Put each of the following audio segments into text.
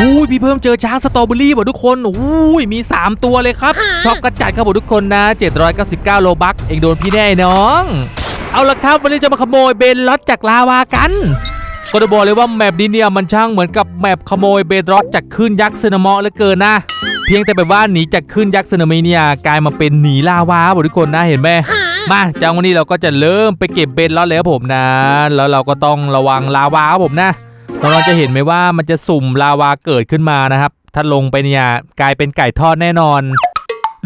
อุ้ยพี่เพิ่มเจอช้างสตรอเบอรี่ว่ะทุกคนอุ้ยมี 3 ตัวเลยครับชอบกระจัดครับผมทุกคนนะ 799 โลบักเองโดนพี่แน่ไอ้น้อง เอาละครับวันนี้จะมาขโมยเบนล็อตจากลาวากันก็จะบอกเลยว่าแมปนี้เนี่ยมันช่างเหมือนกับแมปขโมยเบนล็อตจากคลื่นยักษ์ซึนามิเหลือเกินนะเพียงแต่แบบว่าหนีจากคลื่นยักษ์สึนามิเนี่ยกลายมาเป็นหนีลาวาครับทุกคนนะเห็นไหมมาจากวันนี้เราก็จะเริ่มไปเก็บเบนแล้วเลยครับผมนะ แล้วเราก็ต้องระวังลาวาครับผมนะ เราจะเห็นไหมว่ามันจะสุ่มลาวาเกิดขึ้นมานะครับ ถ้าลงไปเนี่ยกลายเป็นไก่ทอดแน่นอน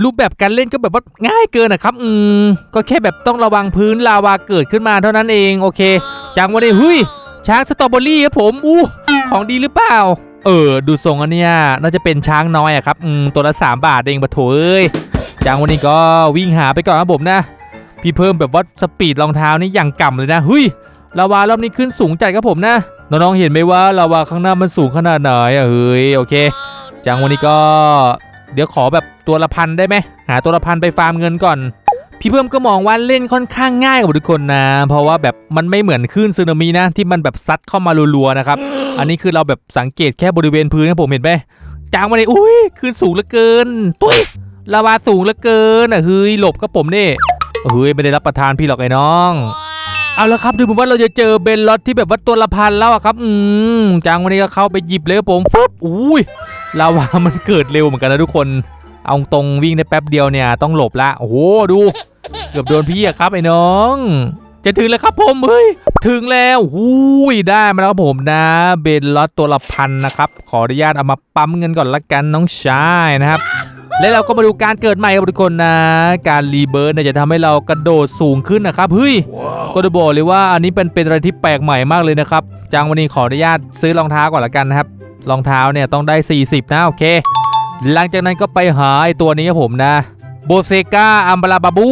รูปแบบการเล่นก็แบบว่าง่ายเกินนะครับ อืมก็แค่แบบต้องระวังพื้นลาวาเกิดขึ้นมาเท่านั้นเองโอเคจังวันนี้เฮ้ยช้างสตรอเบอรี่ครับผมอู้ของดีหรือเปล่า เออ ดูทรงอันเนี้ยน่าจะเป็นช้างน้อยอะครับอืมตัวละ 3 บาทเองปะโถเอ้ยจังวันนี้ก็วิ่งหาไปก่อนครับผมนะ พี่เพิ่มแบบว่าสปีดรองเท้านี่อย่างก่ำเลยนะเฮ้ย ลาวารอบนี้ขึ้นสูงจัดครับผมนะ น้องๆเห็นไหมว่าลาวาข้างหน้ามันสูงขนาดไหนอะเฮ้ยโอเค จังวันนี้ก็ เดี๋ยวขอแบบตัวละพันได้ไหมหาตัวละพันไปฟาร์มเงินก่อน พี่เพิ่มก็มองว่าเล่นค่อนข้างง่ายกว่าทุกคนนะ เพราะว่าแบบมันไม่เหมือนคลื่นซึนามินะ ที่มันแบบซัดเข้ามารัวๆนะครับอันนี้คือเราแบบสังเกตแค่บริเวณพื้นนะผมเห็นไหมจางมาเลยอุ้ยคลื่นสูงเหลือเกินตุ้ยลาวาสูงเหลือเกินอะเฮ้ยหลบก็ผมนี่เฮ้ยไม่ได้รับประทานพี่หรอกไอ้น้อง เอาละครับดูเหมือนว่าเราจะเจอเบนล็อตที่แบบว่าตัวละพันแล้วอะครับ อืมจางวันนี้ก็เข้าไปหยิบเลยครับผมฟึบอุ้ยลาวามันเกิดเร็วเหมือนกันนะทุกคน เอาตรงวิ่งได้แป๊บเดียวเนี่ยต้องหลบละโอ้โหดู เกือบโดนพี่อะครับไอ้น้อง จะถึงแล้วครับผมเฮ้ยถึงแล้วหูยได้มาแล้วครับผมนะ เบนล็อตตัวละพันนะครับ ขออนุญาตเอามาปั๊มเงินก่อนละกันน้องชายนะครับ แล้วเราก็มาดูการเกิดใหม่ครับทุกคนนะ การรีเบิร์ดเนี่ยจะทำให้เรากระโดดสูงขึ้นนะครับเฮ้ยก็จะบอกเลยว่าอันนี้เป็นเป็นอะไรที่แปลกใหม่มากเลยนะครับจังวันนี้ขออนุญาตซื้อรองเท้าก่อนละกันนะครับรองเท้าเนี่ยต้องได้ 40 นะโอเค หลังจากนั้นก็ไปหาไอ้ตัวนี้ครับผมนะโบเซกาอัมบาลาบาบู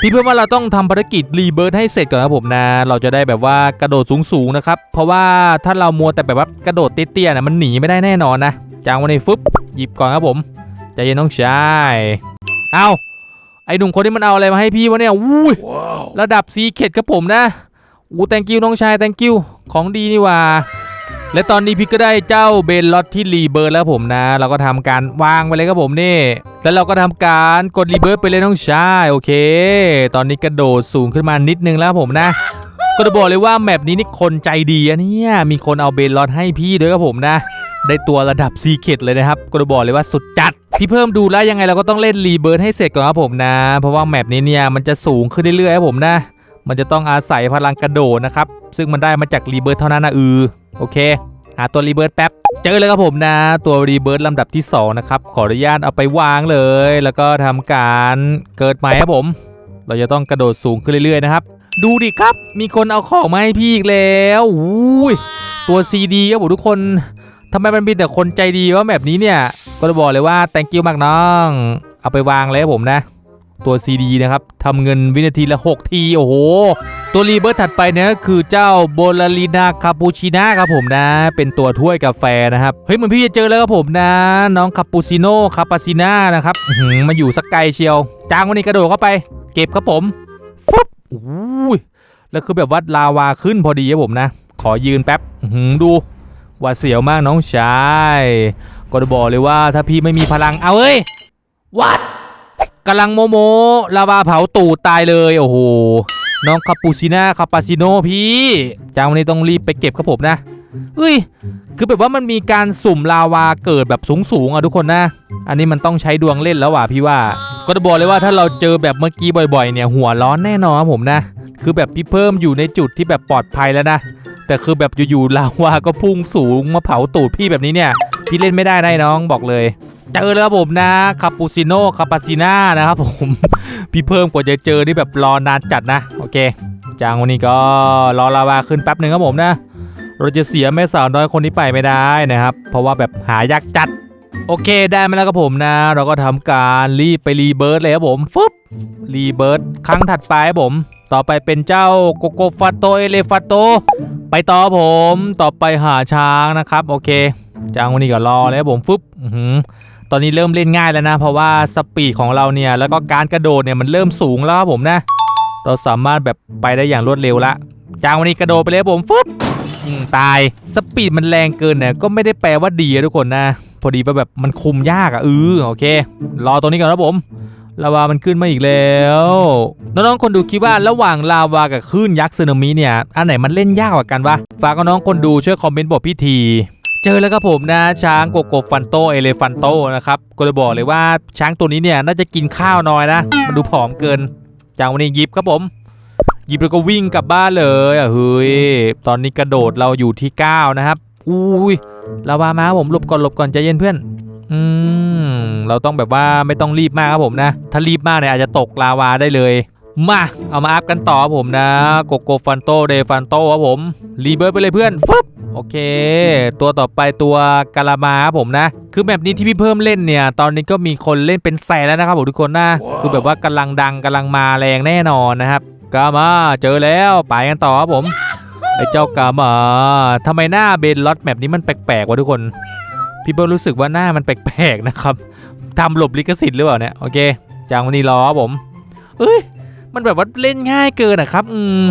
พี่เพื่อนว่าเราต้องทำภารกิจรีเบิร์ดให้เสร็จก่อนครับผมนะ เราจะได้แบบว่ากระโดดสูงๆนะครับ เพราะว่าถ้าเรามัวแต่แบบว่ากระโดดเตี้ยๆนะมันหนีไม่ได้แน่นอนนะจางวันนี้ฟึบหยิบก่อนครับผม ใจเย็นน้องชายเอาไอ้หนุ่มคนที่มันเอาอะไรมาให้พี่วะเนี่ยอุ้ยระดับซีเข็ดครับผมนะอู้แตงกิวน้องชายแตงกิวของดีนี่หว่า และตอนนี้พี่ก็ได้เจ้าเบนล็อตที่รีเบิร์ดแล้วผมนะ เราก็ทำการวางไปเลยครับผมนี่ แล้วเราก็ทำการกดรีเบิร์ดไปเลยน้องชายโอเค ตอนนี้กระโดดสูงขึ้นมานิดนึงแล้วผมนะ ก็จะบอกเลยว่าแมปนี้นี่คนใจดีอะเนี่ยมีคนเอาเบนลอตให้พี่ด้วยครับผมนะ ได้ตัวระดับซีเคดเลยนะครับก็จะบอกเลยว่าสุดจัดพี่เพิ่มดูแล้วยังไงเราก็ต้องเล่นรีเบิร์ดให้เสร็จก่อนครับผมนะ เพราะว่าแมปนี้เนี่ยมันจะสูงขึ้นเรื่อยๆครับผมนะ มันจะต้องอาศัยพลังกระโดดนะครับซึ่งมันได้มาจากรีเบิร์ดเท่านั้นนะเออโอเคหาตัวรีเบิร์ดแป๊บเจอเลยครับผมนะ ตัวรีเบิร์ดลำดับที่ 2 นะครับ ขออนุญาตเอาไปวางเลย แล้วก็ทำการเกิดใหม่ครับผม เราจะต้องกระโดดสูงขึ้นเรื่อยๆนะครับ ดูดิครับ มีคนเอาของมาให้พี่อีกแล้วอุ้ยตัวซีดีครับผมทุกคนทำไมมันมีแต่คนใจดีว่าแบบนี้เนี่ยก็จะบอกเลยว่า thank you มากน้อง เอาไปวางเลยครับผมนะ ตัว CD นะครับทำเงินวินาทีละ 6 ที โอ้โห ตัวรีเบิร์ตถัดไปเนี่ยก็คือเจ้าโบลาลีนาคาปูชิน่าครับผมนะ เป็นตัวถ้วยกาแฟนะครับ เฮ้ยเหมือนพี่จะเจอแล้วครับผมนะ น้องคาปูชิโน่คาปาซิน่านะครับมาอยู่สักไกลเชียว จางวันนี้กระโดดเข้าไป เก็บครับผมฟึบ อู้ยแล้วคือแบบว่าลาวาขึ้นพอดีครับผมนะ ขอยืนแป๊บหือดูหวาเสียวมากน้องชายก็จะบอกเลยว่าถ้าพี่ไม่มีพลังเอาเอ้ยวัดกำลังโมโมลาวาเผาตูดตายเลยโอ้โหน้องคาปูชิน่าคาปาซิโนพี่จางวันนี้ต้องรีบไปเก็บครับผมนะเฮ้ยคือแบบว่ามันมีการสุ่มลาวาเกิดแบบสูงๆอะทุกคนนะ อันนี้มันต้องใช้ดวงเล่นแล้วว่ะพี่ว่า ก็จะบอกเลยว่าถ้าเราเจอแบบเมื่อกี้บ่อยๆ เนี่ยหัวร้อนแน่นอนครับผมนะ คือแบบพี่เพิ่มอยู่ในจุดที่แบบปลอดภัยแล้วนะ แต่คือแบบอยู่ๆลาวาก็พุ่งสูงมาเผาตูดพี่แบบนี้เนี่ย พี่เล่นไม่ได้นะไอ้น้องบอกเลยเจอแล้วครับผมนะคาปูซิโน่คาปาซิน่านะครับผม พี่เพิ่มกว่าจะเจอนี่แบบรอนานจัดนะ โอเค จางวันนี้ก็รอลาวาขึ้นแป๊บหนึ่งครับผมนะ เราจะเสียแม่สาวน้อยคนนี้ไปไม่ได้นะครับ เพราะว่าแบบหายากจัด โอเคได้มาแล้วครับผมนะ เราก็ทำการรีบไปรีเบิร์ดเลยครับผมฟึบรีเบิร์ดครั้งถัดไปครับผม ต่อไปเป็นเจ้าโกโกฟาโตเอเลฟาโต ไปต่อผมต่อไปหาช้างนะครับ โอเคจางวันนี้ก็รอเลยครับผมฟึบตอนนี้เริ่มเล่นง่ายแล้วนะ เพราะว่าสปีดของเราเนี่ยแล้วก็การกระโดดเนี่ยมันเริ่มสูงแล้วครับผมนะ เราสามารถแบบไปได้อย่างรวดเร็วละจางวันนี้กระโดดไปเลยครับผมฟึบตายสปีดมันแรงเกินเนี่ยก็ไม่ได้แปลว่าดีอะทุกคนนะ พอดีว่าแบบมันคุมยากอะเออโอเค รอตรงนี้ก่อนนะผมลาวามันขึ้นมาอีกแล้วน้องๆคนดูคิดว่าระหว่างลาวากับคลื่นยักษ์สึนามิเนี่ยอันไหนมันเล่นยากกว่ากันวะฝากน้องคนดูช่วยคอมเมนต์บอกพี่ทีเจอแล้วครับผมนะช้างโกโกฟันโตเอเลฟันโตนะครับก็เลยบอกเลยว่าช้างตัวนี้เนี่ยน่าจะกินข้าวน้อยนะ มันดูผอมเกินจางวันนี้ยิบครับผมยิบแล้วก็วิ่งกลับบ้านเลยอะเฮ้ยตอนนี้กระโดดเราอยู่ที่ 9 นะครับอุ้ย ลาวามาครับผมหลบก่อนหลบก่อนใจเย็นเพื่อน อืม เราต้องแบบว่าไม่ต้องรีบมากครับผมนะ ถ้ารีบมากเนี่ยอาจจะตกลาวาได้เลย มา เอามาอัพกันต่อครับผมนะโกโกฟันโตเดฟันโตครับผม รีเบิร์ดไปเลยเพื่อนฟึบโอเค ตัวต่อไปตัวกาลามาครับผมนะ คือแบบนี้ที่พี่เพิ่มเล่นเนี่ย ตอนนี้ก็มีคนเล่นเป็นแสนแล้วนะครับผมทุกคนนะ คือแบบว่ากำลังดังกำลังมาแรงแน่นอนนะครับกามาเจอแล้วไปกันต่อครับผม ไอ้เจ้ากามาทำไมหน้าเบนล็อตแมปนี้มันแปลกๆวะทุกคนพี่เบิร์ดรู้สึกว่าหน้ามันแปลกๆนะครับทำหลบลิขสิทธิ์หรือเปล่าเนี่ยโอเคจางวันนี้รอผมเอ้ยมันแบบว่าเล่นง่ายเกินนะครับอืม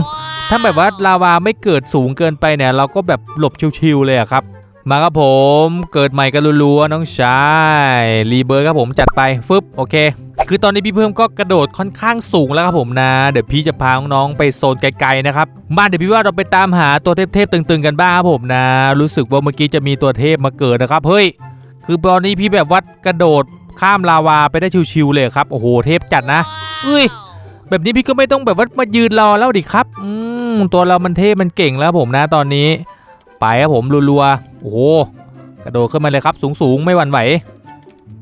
ถ้าแบบว่าลาวาไม่เกิดสูงเกินไปเนี่ย เราก็แบบหลบชิวๆเลยอะครับ มาครับผมเกิดใหม่กันรัวๆน้องชายรีเบิร์ดครับผมจัดไปฟึบโอเค คือตอนนี้พี่เพิ่มก็กระโดดค่อนข้างสูงแล้วครับผมนะ เดี๋ยวพี่จะพาน้องๆไปโซนไกลๆนะครับมาเดี๋ยวพี่ว่าเราไปตามหาตัวเทพๆตึงๆกันบ้างครับผมนะ รู้สึกว่าเมื่อกี้จะมีตัวเทพมาเกิดนะครับเฮ้ยคือตอนนี้พี่แบบว่ากระโดดข้ามลาวาไปได้ชิวๆเลยครับโอ้โหเทพจัดนะเฮ้ยแบบนี้พี่ก็ไม่ต้องแบบว่ามายืนรอแล้วดิครับอืมตัวเรามันเทพมันเก่งแล้วผมนะตอนนี้ ไปครับผมรัวๆโอ้โหกระโดดขึ้นมาเลยครับ สูงๆไม่หวั่นไหว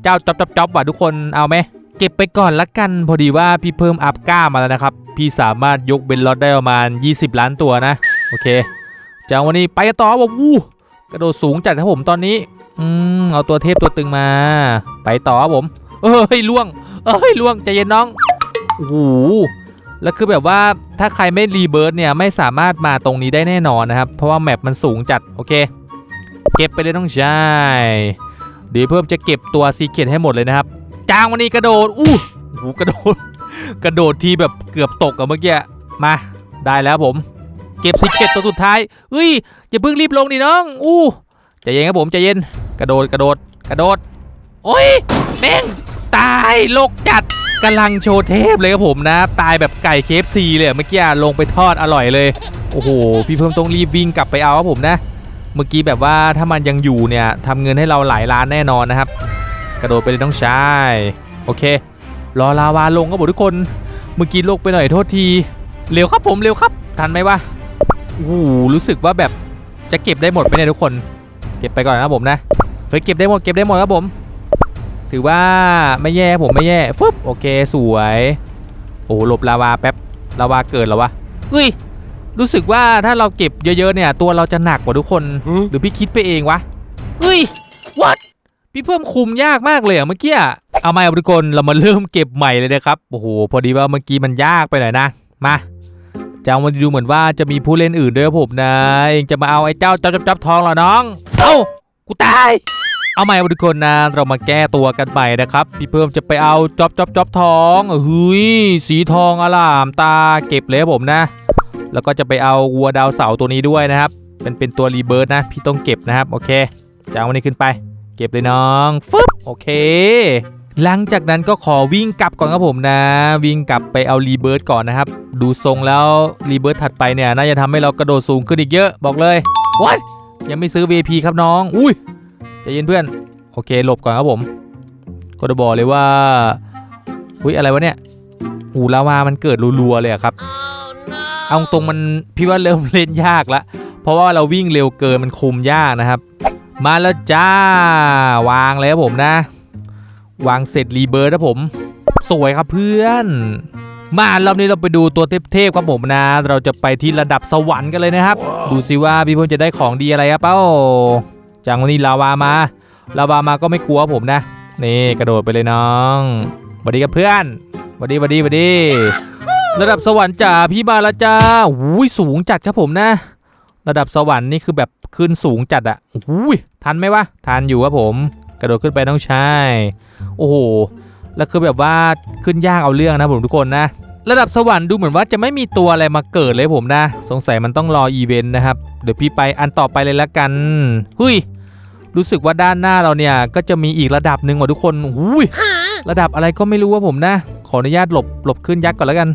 เจ้าจ๊อบจ๊อบจ๊อบว่ะทุกคนเอาไหมเก็บไปก่อนละกันพอดีว่าพี่เพิ่มอัพก้ามาแล้วนะครับ พี่สามารถยกเบนล็อตได้ประมาณ 20 ล้านตัวนะ โอเคจากวันนี้ไปต่อว่าวู้กระโดดสูงจัดครับผมตอนนี้อืมเอาตัวเทพตัวตึงมา ไปต่อครับผม เอ้ยล่วง เอ้ยล่วงใจเย็นน้องโอ้โหแล้วคือแบบว่าถ้าใครไม่รีเบิร์ดเนี่ยไม่สามารถมาตรงนี้ได้แน่นอนนะครับ เพราะว่าแมปมันสูงจัดโอเค เก็บไปเลยต้องใช่เดี๋ยวเพิ่มจะเก็บตัวซีเกตให้หมดเลยนะครับจางวันนี้กระโดดอู้โอ้โหกระโดด กระโดดทีแบบเกือบตกอะเมื่อกี้มาได้แล้วผม เก็บซีเกตตัวสุดท้ายเฮ้ยอย่าเพิ่งรีบลงดิน้อง อู้ใจเย็นครับผมใจเย็นกระโดดกระโดดกระโดด โอ้ยแม่งตายโลกจัดกำลังโชว์เทพเลยครับผมนะ ตายแบบไก่เคฟซีเลยเมื่อกี้ลงไปทอดอร่อยเลย โอ้โห พี่เพิ่มต้องรีบวิ่งกลับไปเอาครับผมนะ เมื่อกี้แบบว่าถ้ามันยังอยู่เนี่ยทำเงินให้เราหลายล้านแน่นอนนะครับ กระโดดไปเลยต้องใช้โอเค รอลาวาลงครับผมทุกคน เมื่อกี้ลกไปหน่อยโทษทีเร็วครับผมเร็วครับ ทันไหมวะโอ้รู้สึกว่าแบบจะเก็บได้หมดไหมเนี่ยทุกคน เก็บไปก่อนนะครับผมนะเฮ้ยเก็บได้หมดเก็บได้หมดครับผม ถือว่าไม่แย่ผมไม่แย่ฟึบโอเคสวย โอ้หลบลาวาแป๊บลาวาเกิดแล้ววะเฮ้ย รู้สึกว่าถ้าเราเก็บเยอะๆเนี่ยตัวเราจะหนักกว่าทุกคน หรือพี่คิดไปเองวะเฮ้ย what พี่เพิ่มคุมยากมากเลยอะเมื่อกี้อะเอามาครับทุกคนเรามาเริ่มเก็บใหม่เลยนะครับโอ้โหพอดีว่าเมื่อกี้มันยากไปหน่อยนะมาจะเอามาดูเหมือนว่าจะมีผู้เล่นอื่นด้วยครับผมนะเองจะมาเอาไอ้เจ้าจับจับจับทองเหรอน้อง เอ้ากูตายเอาใหม่ครับทุกคนนะเรามาแก้ตัวกันใหม่นะครับ พี่เพิ่มจะไปเอาจ๊อบจ๊อบจ๊อบทองเฮ้ยสีทองอลามตาเก็บเลยครับผมนะ แล้วก็จะไปเอาวัวดาวเสาตัวนี้ด้วยนะครับเป็นเป็นตัวรีเบิร์ดนะ พี่ต้องเก็บนะครับ โอเคจากวันนี้ขึ้นไป เก็บเลยน้องฟึบโอเค หลังจากนั้นก็ขอวิ่งกลับก่อนครับผมนะ วิ่งกลับไปเอารีเบิร์ดก่อนนะครับ ดูทรงแล้วรีเบิร์ดถัดไปเนี่ยน่าจะทำให้เรากระโดดสูงขึ้นอีกเยอะบอกเลย what ยังไม่ซื้อ V.P ครับน้อง อุ้ยใจเย็นเพื่อน โอเคหลบก่อนครับผม ก็จะบอกเลยว่า อุ้ยอะไรวะเนี่ยอูลาวามันเกิดรัวๆเลยครับ เอาตรงมันพี่ว่าเริ่มเล่นยากละ เพราะว่าเราวิ่งเร็วเกินมันคุมยากนะครับ มาแล้วจ้าวางเลยครับผมนะ วางเสร็จรีเบิร์ดครับผม สวยครับเพื่อน มารอบนี้เราไปดูตัวเทพๆครับผมนะ เราจะไปที่ระดับสวรรค์กันเลยนะครับ ดูสิว่าพี่พิ่มจะได้ของดีอะไรครับเป้าจากวันนี้ลาวามาลาวามาก็ไม่กลัวผมนะ นี่กระโดดไปเลยน้องสวัสดีกับเพื่อนสวัสดีสวัสดีสวัสดี ระดับสวรรค์จ๋าพี่มาลจ้าอุ้ยสูงจัดครับผมนะ ระดับสวรรค์นี่คือแบบขึ้นสูงจัดอะอุ้ยทันไหมวะทันอยู่ครับผม กระโดดขึ้นไปต้องใช่โอ้โหแล้วคือแบบว่าขึ้นยากเอาเรื่องนะผมทุกคนนะ ระดับสวรรค์ดูเหมือนว่าจะไม่มีตัวอะไรมาเกิดเลยผมนะ สงสัยมันต้องรออีเวนต์นะครับเดี๋ยวพี่ไปอันต่อไปเลยละกันหุยรู้สึกว่าด้านหน้าเราเนี่ยก็จะมีอีกระดับหนึ่งว่ะทุกคนหุยระดับอะไรก็ไม่รู้ว่าผมนะ ขออนุญาตหลบหลบขึ้นยักษ์ก่อนแล้วกัน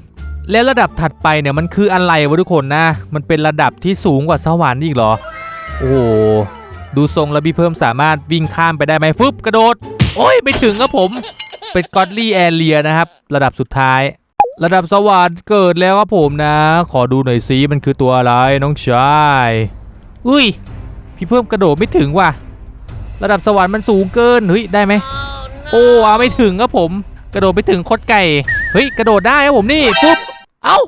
แล้วระดับถัดไปเนี่ยมันคืออะไรวะทุกคนนะ มันเป็นระดับที่สูงกว่าสวรรค์อีกเหรอ โอ้โห ดูทรงแล้วพี่เพิ่มสามารถวิ่งข้ามไปได้ไหมฟึบกระโดด โอ้ยไม่ถึงครับผม เป็นกอดลี่แอเรียนะครับ ระดับสุดท้าย ระดับสวรรค์เกิดแล้วครับผมนะ ขอดูหน่อยซิมันคือตัวอะไรน้องชายอุ้ย พี่เพิ่มกระโดดไม่ถึงว่ะ ระดับสวรรค์มันสูงเกินเฮ้ยได้ไหมโอ้อาไม่ถึงครับผม กระโดดไปถึงคดไก่ เฮ้ย กระโดดได้ครับผมนี่ปุ๊บ เอ้า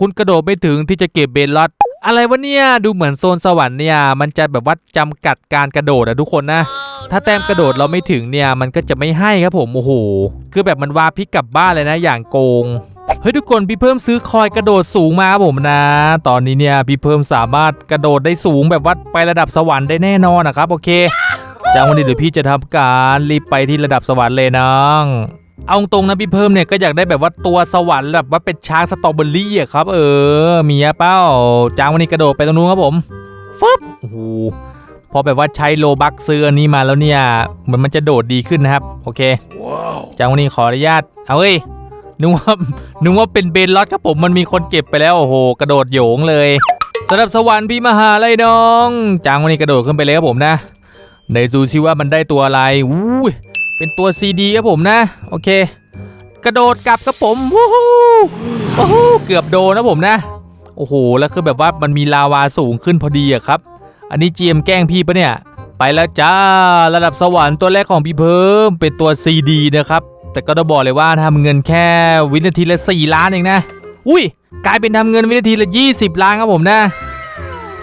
คุณกระโดดไม่ถึงที่จะเก็บเบนลอตอะไรวะเนี่ยดูเหมือนโซนสวรรค์เนี่ยมันจะแบบว่าจำกัดการกระโดดอะทุกคนนะ ถ้าแต้มกระโดดเราไม่ถึงเนี่ยมันก็จะไม่ให้ครับผมโอ้โหคือแบบมันวาพิกกลับบ้านเลยนะอย่างโกงเฮ้ยทุกคนพี่เพิ่มซื้อคอยกระโดดสูงมาครับผมนะ ตอนนี้เนี่ยพี่เพิ่มสามารถกระโดดได้สูงแบบว่าไประดับสวรรค์ได้แน่นอนนะครับโอเคจากวันนี้เดี๋ยวพี่จะทำการรีบไปที่ระดับสวรรค์เลยน้อง เอาตรงนะพี่เพิ่มเนี่ยก็อยากได้แบบว่าตัวสวรรค์แบบว่าเป็นช้างสตรอเบอรี่อะครับ เออมีอะเป้าจางวันนี้กระโดดไปตรงนู้นครับผมฟึบโอ้โหพอแบบว่าใช้โลบักซื้ออันนี้มาแล้วเนี่ยเหมือนมันจะโดดดีขึ้นนะครับ โอเคจากวันนี้ขออนุญาตเอาเอ้ยนึกว่านึกว่าเป็นเบนล็อตครับผมมันมีคนเก็บไปแล้วโอ้โห กระโดดโหยงเลยระดับสวรรค์พี่มหาเลยน้อง จางวันนี้กระโดดขึ้นไปเลยครับผมนะในดูซิว่ามันได้ตัวอะไรอู้ย เป็นตัวซีดีครับผมนะ โอเค กระโดดกลับครับผมวู้ฮู้โอ้เกือบโดนนะผมนะ โอ้โห แล้วคือแบบว่ามันมีลาวาสูงขึ้นพอดีอะครับ อันนี้ GM แกล้งพี่ปะเนี่ย ไปแล้วจ้า ระดับสวรรค์ตัวแรกของพี่เพิ่ม เป็นตัว CD นะครับ แต่ก็ต้องบอกเลยว่าทำเงินแค่วินาทีละ 4 ล้านเองนะ อุ้ย กลายเป็นทำเงินวินาทีละ 20 ล้านครับผมนะ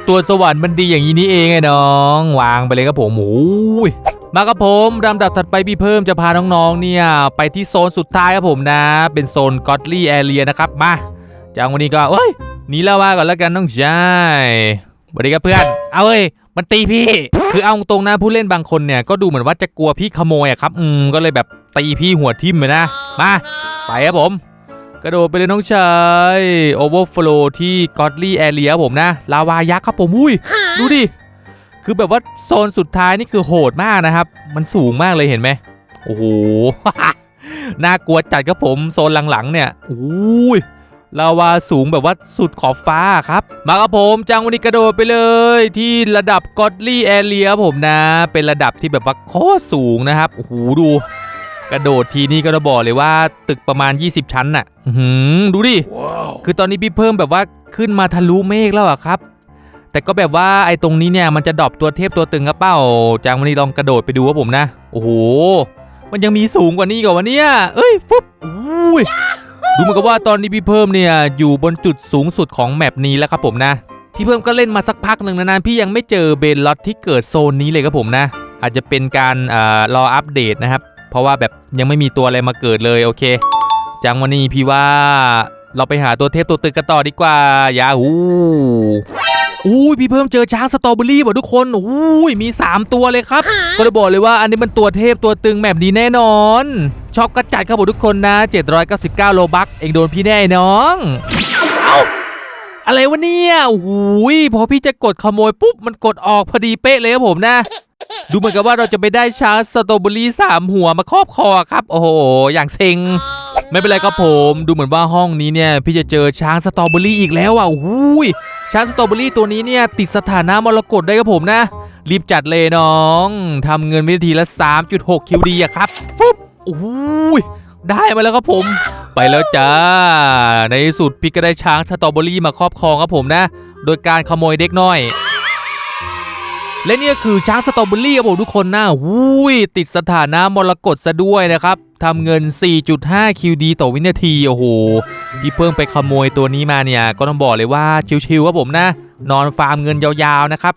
ตัวสวรรค์มันดีอย่างนี้นี่เองไอ้น้อง วางไปเลยครับผมโอ้ย มาครับผมลำดับถัดไปพี่เพิ่มจะพาน้องๆเนี่ยไปที่โซนสุดท้ายครับผมนะ เป็นโซนกอ d ลี่แอเรียนะครับมาจากวันนี้ก็เอ้ยหนีแล้วว่าก่อนแล้วกันน้องชายสวัสดีครับเพื่อน เอาเอ้ยมันตีพี่ คือเอาตรงนะผู้เล่นบางคนเนี่ยก็ดูเหมือนว่าจะกลัวพี่ขโมยอะครับ อืมก็เลยแบบตีพี่หัวทิ่มเลยนะมาไปครับผม กระโดดไปเลยน้องชายโอเวอร์ฟลที่กอ d ลี่แอเรียผมนะลาวายักษ์ครับผมอุ้ยดูดิ คือแบบว่าโซนสุดท้ายนี่คือโหดมากนะครับ มันสูงมากเลยเห็นไหมโอ้โห น่ากลัวจัดครับผมโซนหลังๆ เนี่ยอุ้ยลาวาสูงแบบว่าสุดขอบฟ้าครับ มาครับผมจังวันนี้กระโดดไปเลย ที่ระดับกอ d ลี่แอเรียผมนะ เป็นระดับที่แบบว่าโคตรสูงนะครับโอ้โหดู กระโดดทีนี่ก็จะบอกเลยว่าตึกประมาณ 20 ชั้นน่ะอื้อหือดูดิคือตอนนี้พี่เพิ่มแบบว่าขึ้นมาทะลุเมฆแล้วอะครับ แต่ก็แบบว่าไอ้ตรงนี้เนี่ยมันจะดรอปตัวเทพตัวตึงครับเป้าจังวันนี้ลองกระโดดไปดูครับผมนะ โอ้โห มันยังมีสูงกว่านี้ก่อนวะเนี่ยเอ้ยฟุบอุ้ยดูเหมือนกับว่าตอนนี้พี่เพิ่มเนี่ยอยู่บนจุดสูงสุดของแมปนี้แล้วครับผมนะ พี่เพิ่มก็เล่นมาสักพักหนึ่งนานๆพี่ยังไม่เจอเบนล็อตที่เกิดโซนนี้เลยครับผมนะ อาจจะเป็นการรออัปเดตนะครับ เพราะว่าแบบยังไม่มีตัวอะไรมาเกิดเลยโอเค จังวันนี้พี่ว่าเราไปหาตัวเทพตัวตึกกันต่อดีกว่ายาหู อุ้ยพี่เพิ่มเจอช้างสตรอเบอรี่ว่ะทุกคนอุ้ยมี 3 ตัวเลยครับ ก็จะบอกเลยว่าอันนี้มันตัวเทพตัวตึงแบบนี้แน่นอนชอบกระจัดครับผมทุกคนนะ 799 โลบักเองโดนพี่แน่ไอ้น้องเอาอะไรวะเนี่ยโอ้โหยพอพี่จะกดขโมยปุ๊บมันกดออกพอดีเป๊ะเลยครับผมนะ ดูเหมือนกับว่าเราจะไปได้ช้างสตรอเบอรี่สามหัวมาครอบคอครับ โอ้โห อย่างเซ็ง ไม่เป็นไรครับผมดูเหมือนว่าห้องนี้เนี่ยพี่จะเจอช้างสตรอเบอรี่อีกแล้วอะโอ้โหยช้างสตรอเบอรี่ตัวนี้เนี่ยติดสถานะมรกตได้ครับผมนะ รีบจัดเลยน้องทำเงินวินาทีละ 3.6 คิวดีอะครับฟุ๊บโอ้ยได้มาแล้วครับผม ไปแล้วจ้า ในสุดพี่ก็ได้ช้างสตรอเบอรี่มาครอบครองครับผมนะ โดยการขโมยเด็กน้อย และนี่คือช้างสตรอเบอรี่ครับผมทุกคนนะหูยติดสถานะมรกตซะด้วยนะครับทำเงิน 4.5 QD ต่อวินาที โอ้โห พี่เพิ่งไปขโมยตัวนี้มาเนี่ย ก็ต้องบอกเลยว่าชิวๆครับผมนะ นอนฟาร์มเงินยาวๆ นะครับ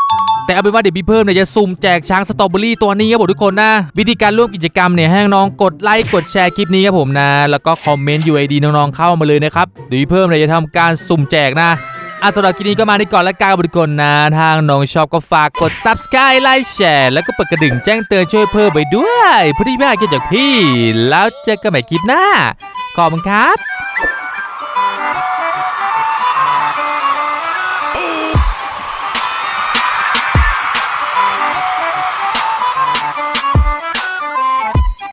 แต่เอาเป็นว่าเดี๋ยวพี่เพิ่มเนี่ยจะสุ่มแจกช้างสตรอเบอรี่ตัวนี้ครับผมทุกคนนะ วิธีการร่วมกิจกรรมเนี่ยให้น้องกดไลค์กดแชร์คลิปนี้ครับผมนะ แล้วก็คอมเมนต์ UID น้องๆเข้ามาเลยนะครับ เดี๋ยวพี่เพิ่มเนี่ยจะทำการสุ่มแจกนะ อะสำหรับคลิปนี้ก็มาในก่อนและกายบริกรนะทางน้องชอบก็ฝากกด subscribe ไลค์แชร์แล้วก็เปิดกระดิ่งแจ้งเตือนช่วยเพิ่มไปด้วยเพื่อที่ไม่ให้เกิดจากพี่ แล้วเจอกันใหม่คลิปหน้าขอบคุณครับ